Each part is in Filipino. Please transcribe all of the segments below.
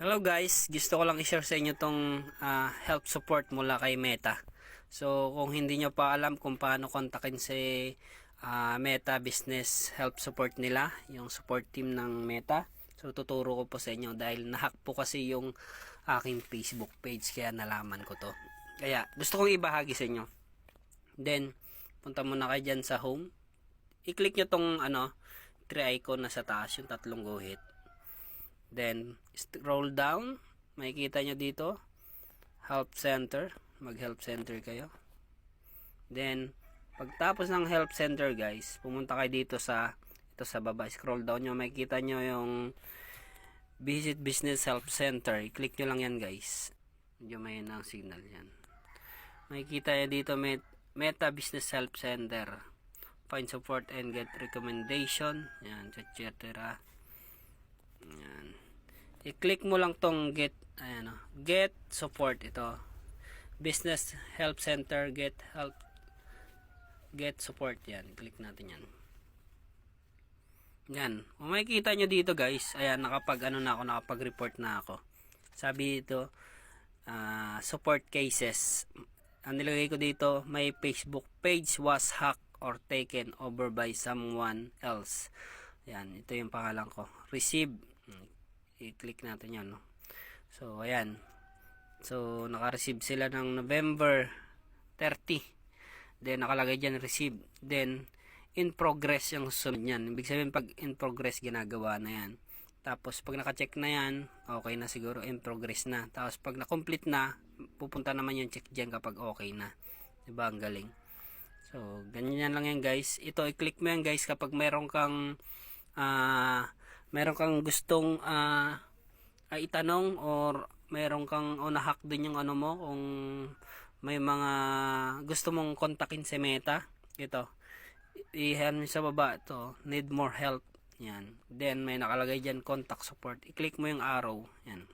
Hello guys, gusto ko lang i-share sa inyo tong ah, help support mula kay Meta. So kung hindi nyo pa alam kung paano kontakin si ah, Meta Business Help Support nila, yung support team ng Meta. So tuturo ko po sa inyo dahil nahack po kasi yung aking Facebook page kaya nalaman ko to. Kaya gusto kong ibahagi sa inyo. Then punta muna kayo dyan sa home. I-click nyo tong ano, three icon na sa taas, yung tatlong guhit. Then, scroll down. Makikita nyo dito. Help Center. Mag-help center kayo. Then, pagtapos ng help center guys, pumunta kayo dito sa ito sa baba. Scroll down nyo. Makikita nyo yung Visit Business Help Center. I-click nyo lang yan guys. Medyo may ang signal yan. Makikita nyo dito Met Meta Business Help Center. Find support and get recommendation. Yan, etc. Yan. I-click mo lang tong get ayan oh, get support ito. Business Help Center get help get support yan. Click natin yan. Yan. Kung makikita nyo dito guys, ayan nakapag ano na ako, nakapag-report na ako. Sabi dito ah, support cases. Ang nilagay ko dito, may Facebook page was hacked or taken over by someone else. Yan, ito yung pangalan ko. Receive. I-click natin yan, no? So, ayan. So, naka-receive sila ng November 30. Then, nakalagay dyan, receive. Then, in progress yung susunod yan. Ibig sabihin, pag in progress, ginagawa na yan. Tapos, pag naka-check na yan, okay na siguro, in progress na. Tapos, pag na-complete na, pupunta naman yung check dyan kapag okay na. Diba? Ang galing. So, ganyan lang yan guys. Ito, i-click mo yan guys kapag meron kang ah meron kang gustong ah ah, itanong or meron kang o nahack din yung ano mo kung may mga gusto mong kontakin si Meta. Ito. Ihan mo sa baba ito. Need more help. Yan. Then, may nakalagay dyan contact support. I-click mo yung arrow. Yan.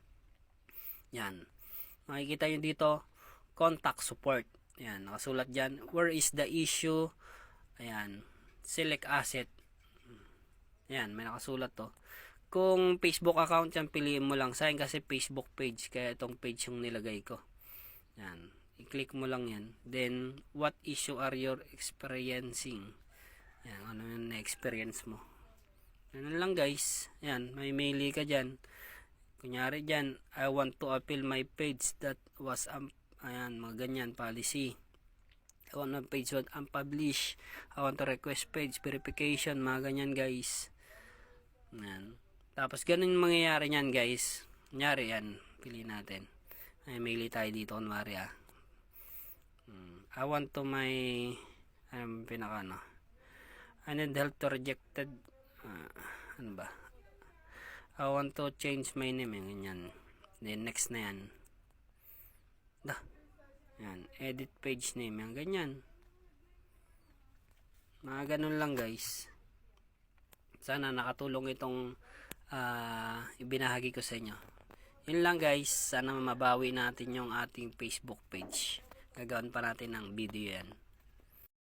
Yan. Makikita nyo dito, contact support. Yan, nakasulat dyan. Where is the issue? Ayan. Select asset. Yan, may nakasulat to. Kung Facebook account yan, piliin mo lang. Sa kasi Facebook page, kaya itong page yung nilagay ko. Yan. I-click mo lang yan. Then, what issue are you experiencing? Yan, ano yung na-experience mo. Yan lang guys. Yan, may maili ka dyan. Kunyari dyan, I want to appeal my page that was, um, ayan, mga ganyan, policy. I want my page was unpublished. I want to request page verification, mga ganyan guys. Yan. Tapos ganun yung mangyayari niyan guys. Kunyari yan, pili natin. Ay, maili tayo dito, kunwari ah. Hmm. I want to my, ano pinaka ano. I need help to rejected, ah, ano ba? I want to change my name, yung ganyan. Then next na yan. Dah. Yan, edit page name, yan ganyan. Mga ganun lang guys. Sana nakatulong itong ah, ibinahagi ko sa inyo. Yun lang guys, sana mabawi natin yung ating Facebook page. Gagawin pa natin ng video yan.